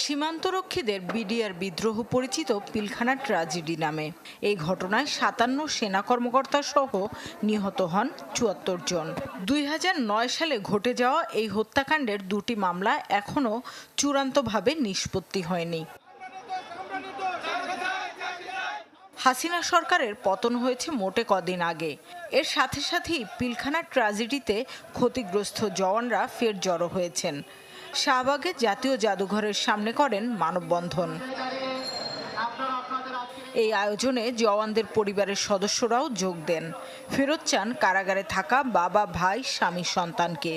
সীমান্তরক্ষীদের BDR বিদ্রোহ পরিচিত Pilkhana tragedy নামে। এই ঘটনায় সাতান্ন সেনা কর্মকর্তা সহ নিহত হন চুয়াত্তর জন। দুই হাজার নয় সালে ঘটে যাওয়া এই হত্যাকাণ্ডের দুটি মামলা এখনও চূড়ান্তভাবে নিষ্পত্তি হয়নি। হাসিনা সরকারের পতন হয়েছে মোটে কদিন আগে। এর সাথে সাথেই পিলখানা ট্র্যাজেডিতে ক্ষতিগ্রস্ত জওয়ানরা ফের জড়ো হয়েছেন। শাহবাগে জাতীয় জাদুঘরের সামনে করেন মানববন্ধন। এই আয়োজনে জওয়ানদের পরিবারের সদস্যরাও যোগ দেন। ফেরত চান কারাগারে থাকা বাবা, ভাই, স্বামী, সন্তানকে।